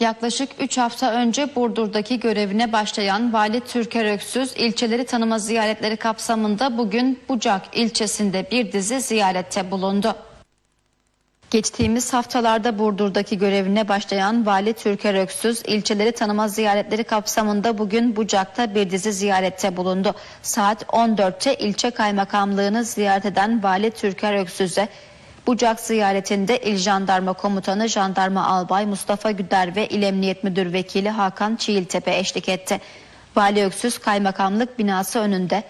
Yaklaşık 3 hafta önce Burdur'daki görevine başlayan Vali Türker Öksüz ilçeleri tanıma ziyaretleri kapsamında bugün Bucak ilçesinde bir dizi ziyarette bulundu. Geçtiğimiz haftalarda Burdur'daki görevine başlayan Vali Türker Öksüz ilçeleri tanıma ziyaretleri kapsamında bugün Bucak'ta bir dizi ziyarette bulundu. Saat 14'te ilçe kaymakamlığını ziyaret eden Vali Türker Öksüz'e Bucak ziyaretinde İl Jandarma Komutanı Jandarma Albay Mustafa Güder ve İl Emniyet Müdür Vekili Hakan Çiğiltepe eşlik etti. Vali Öksüz kaymakamlık binası önünde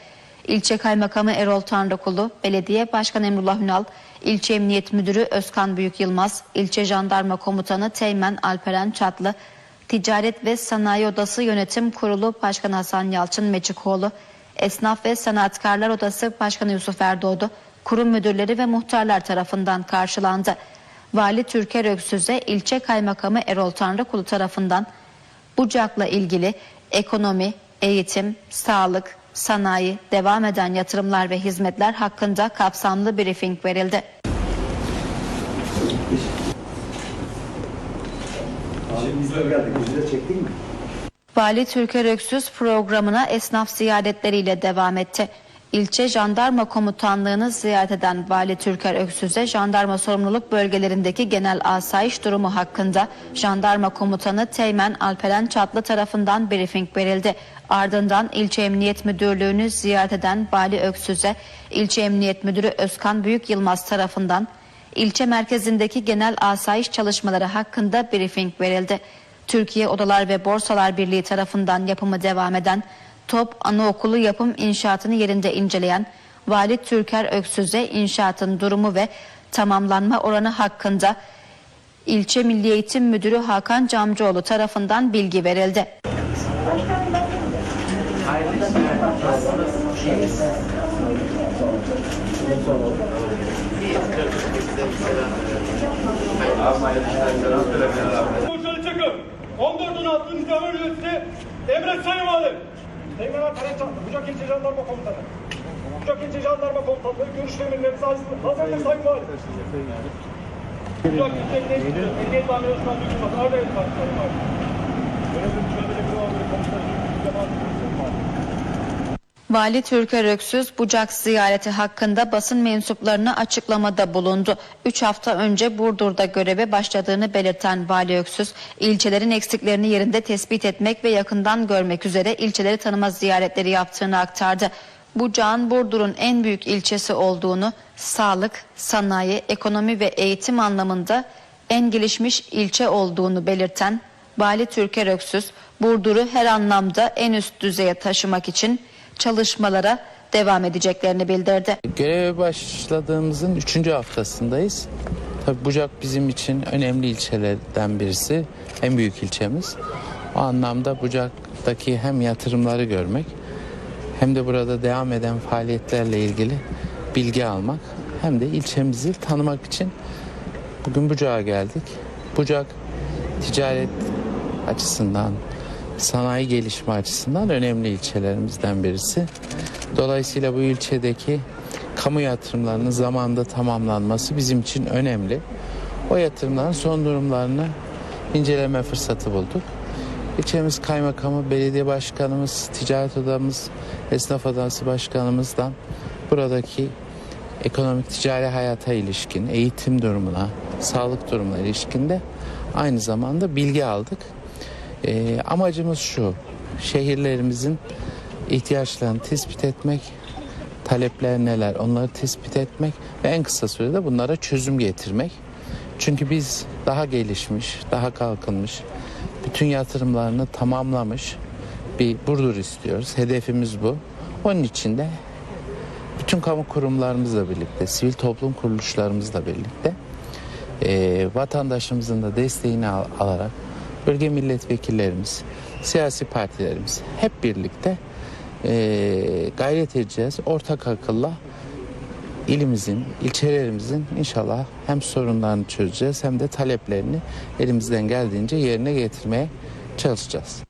İlçe Kaymakamı Erol Tanrıkulu, Belediye Başkanı Emrullah Ünal, İlçe Emniyet Müdürü Özkan Büyük Yılmaz, İlçe Jandarma Komutanı Teğmen Alperen Çatlı, Ticaret ve Sanayi Odası Yönetim Kurulu Başkanı Hasan Yalçın Meçikoğlu, Esnaf ve Sanatkarlar Odası Başkanı Yusuf Erdoğdu, kurum müdürleri ve muhtarlar tarafından karşılandı. Vali Türker Öksüz'e ilçe kaymakamı Erol Tanrıkulu tarafından Bucak'la ilgili ekonomi, eğitim, sağlık, sanayi, devam eden yatırımlar ve hizmetler hakkında kapsamlı briefing verildi. Vali Türker Öksüz programına esnaf ziyaretleriyle devam etti. İlçe Jandarma Komutanlığı'nı ziyaret eden Vali Türker Öksüz'e jandarma sorumluluk bölgelerindeki genel asayiş durumu hakkında Jandarma Komutanı Teğmen Alperen Çatlı tarafından briefing verildi. Ardından İlçe Emniyet Müdürlüğü'nü ziyaret eden Vali Öksüz'e İlçe Emniyet Müdürü Özkan Büyük Yılmaz tarafından ilçe merkezindeki genel asayiş çalışmaları hakkında briefing verildi. Türkiye Odalar ve Borsalar Birliği tarafından yapımı devam eden Top Anaokulu yapım inşaatını yerinde inceleyen Vali Türker Öksüz'e inşaatın durumu ve tamamlanma oranı hakkında İlçe Milli Eğitim Müdürü Hakan Camcıoğlu tarafından bilgi verildi. Çakır, 14 16 Nizami Üniversitesi Emret Sayın. Teğmen Çatlı, Bucak İlçe Jandarma Komutanı. Bucak İlçe Jandarma Komutanlığı görüş ve emirlerinizi hazırlayın Sayın Valim. Bucak İlçe Emniyet Amiri Özkan Büyükmaz, Arda Yılmaz Sayın Valim. Görevli Mücadele Büro Komutanı Cemal Sayın Valim. Vali Türker Öksüz Bucak ziyareti hakkında basın mensuplarına açıklamada bulundu. 3 hafta önce Burdur'da göreve başladığını belirten Vali Öksüz, ilçelerin eksiklerini yerinde tespit etmek ve yakından görmek üzere ilçeleri tanıma ziyaretleri yaptığını aktardı. Bucak'ın Burdur'un en büyük ilçesi olduğunu, sağlık, sanayi, ekonomi ve eğitim anlamında en gelişmiş ilçe olduğunu belirten Vali Türker Öksüz, Burdur'u her anlamda en üst düzeye taşımak için çalışmalara devam edeceklerini bildirdi. Göreve başladığımızın üçüncü haftasındayız. Tabii Bucak bizim için önemli ilçelerden birisi. En büyük ilçemiz. O anlamda Bucak'taki hem yatırımları görmek hem de burada devam eden faaliyetlerle ilgili bilgi almak hem de ilçemizi tanımak için bugün Bucak'a geldik. Bucak ticaret açısından, sanayi gelişme açısından önemli ilçelerimizden birisi. Dolayısıyla bu ilçedeki kamu yatırımlarının zamanında tamamlanması bizim için önemli. O yatırımların son durumlarını inceleme fırsatı bulduk. İlçemiz kaymakamı, belediye başkanımız, ticaret odamız, esnaf odası başkanımızdan buradaki ekonomik ticari hayata ilişkin, eğitim durumuna, sağlık durumuna ilişkinde aynı zamanda bilgi aldık. Ee, amacımız şu, şehirlerimizin ihtiyaçlarını tespit etmek, talepler neler onları tespit etmek ve en kısa sürede bunlara çözüm getirmek. Çünkü biz daha gelişmiş, daha kalkınmış, bütün yatırımlarını tamamlamış bir Burdur istiyoruz. Hedefimiz bu. Onun için de bütün kamu kurumlarımızla birlikte, sivil toplum kuruluşlarımızla birlikte e, vatandaşımızın da desteğini al- alarak bölge milletvekillerimiz, siyasi partilerimiz hep birlikte e, gayret edeceğiz. Ortak akılla ilimizin, ilçelerimizin inşallah hem sorunlarını çözeceğiz hem de taleplerini elimizden geldiğince yerine getirmeye çalışacağız.